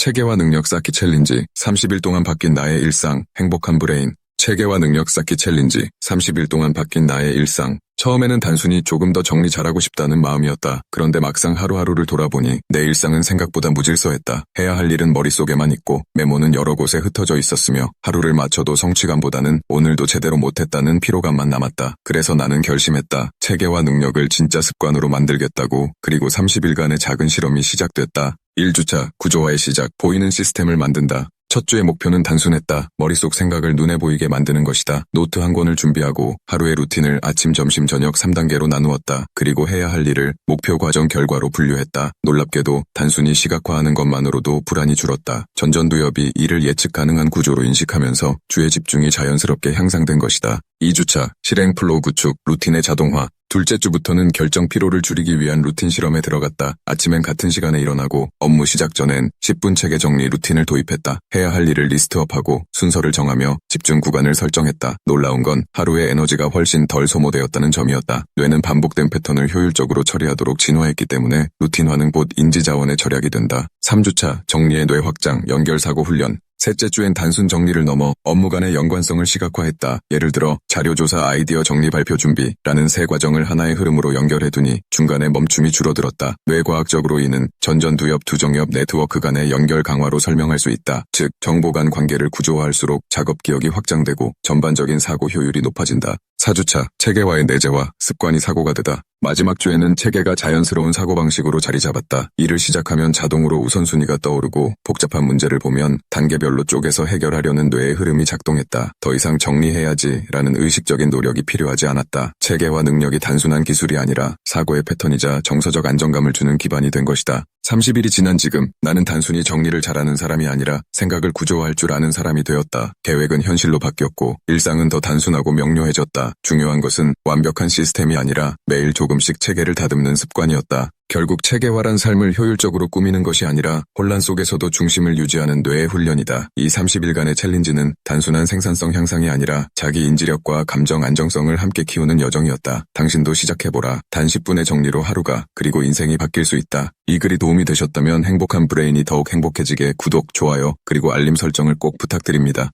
체계와 능력 쌓기 챌린지 30일 동안 바뀐 나의 일상 행복한 브레인 체계와 능력 쌓기 챌린지 30일 동안 바뀐 나의 일상 처음에는 단순히 조금 더 정리 잘하고 싶다는 마음이었다. 그런데 막상 하루하루를 돌아보니 내 일상은 생각보다 무질서했다. 해야 할 일은 머릿속에만 있고 메모는 여러 곳에 흩어져 있었으며 하루를 맞춰도 성취감보다는 오늘도 제대로 못했다는 피로감만 남았다. 그래서 나는 결심했다. 체계와 능력을 진짜 습관으로 만들겠다고 그리고 30일간의 작은 실험이 시작됐다. 1주차 구조화의 시작 보이는 시스템을 만든다. 첫 주의 목표는 단순했다. 머릿속 생각을 눈에 보이게 만드는 것이다. 노트 한 권을 준비하고 하루의 루틴을 아침, 점심, 저녁 3단계로 나누었다. 그리고 해야 할 일을 목표 과정 결과로 분류했다. 놀랍게도 단순히 시각화하는 것만으로도 불안이 줄었다. 전전두엽이 이를 예측 가능한 구조로 인식하면서 주의 집중이 자연스럽게 향상된 것이다. 2주차 실행 플로우 구축 루틴의 자동화 둘째 주부터는 결정 피로를 줄이기 위한 루틴 실험에 들어갔다. 아침엔 같은 시간에 일어나고 업무 시작 전엔 10분 체계 정리 루틴을 도입했다. 해야 할 일을 리스트업하고 순서를 정하며 집중 구간을 설정했다. 놀라운 건 하루의 에너지가 훨씬 덜 소모되었다는 점이었다. 뇌는 반복된 패턴을 효율적으로 처리하도록 진화했기 때문에 루틴화는 곧 인지자원의 절약이 된다. 3주차 정리의 뇌 확장 연결사고 훈련 셋째 주엔 단순 정리를 넘어 업무 간의 연관성을 시각화했다. 예를 들어 자료조사 아이디어 정리 발표 준비라는 세 과정을 하나의 흐름으로 연결해두니 중간에 멈춤이 줄어들었다. 뇌과학적으로 이는 전전두엽 두정엽 네트워크 간의 연결 강화로 설명할 수 있다. 즉 정보 간 관계를 구조화할수록 작업 기억이 확장되고 전반적인 사고 효율이 높아진다. 4주차 체계와의 내재와 습관이 사고가 되다. 마지막 주에는 체계가 자연스러운 사고방식으로 자리 잡았다. 일을 시작하면 자동으로 우선순위가 떠오르고 복잡한 문제를 보면 단계별로 쪼개서 해결하려는 뇌의 흐름이 작동했다. 더 이상 정리해야지 라는 의식적인 노력이 필요하지 않았다. 체계와 능력이 단순한 기술이 아니라 사고의 패턴이자 정서적 안정감을 주는 기반이 된 것이다. 30일이 지난 지금 나는 단순히 정리를 잘하는 사람이 아니라 생각을 구조화할 줄 아는 사람이 되었다. 계획은 현실로 바뀌었고 일상은 더 단순하고 명료해졌다. 중요한 것은 완벽한 시스템이 아니라 매일 조금씩 체계를 다듬는 습관이었다. 결국 체계화란 삶을 효율적으로 꾸미는 것이 아니라 혼란 속에서도 중심을 유지하는 뇌의 훈련이다. 이 30일간의 챌린지는 단순한 생산성 향상이 아니라 자기 인지력과 감정 안정성을 함께 키우는 여정이었다. 당신도 시작해보라. 단 10분의 정리로 하루가 그리고 인생이 바뀔 수 있다. 이 글이 도움이 되셨다면 행복한 브레인이 더욱 행복해지게 구독, 좋아요, 그리고 알림 설정을 꼭 부탁드립니다.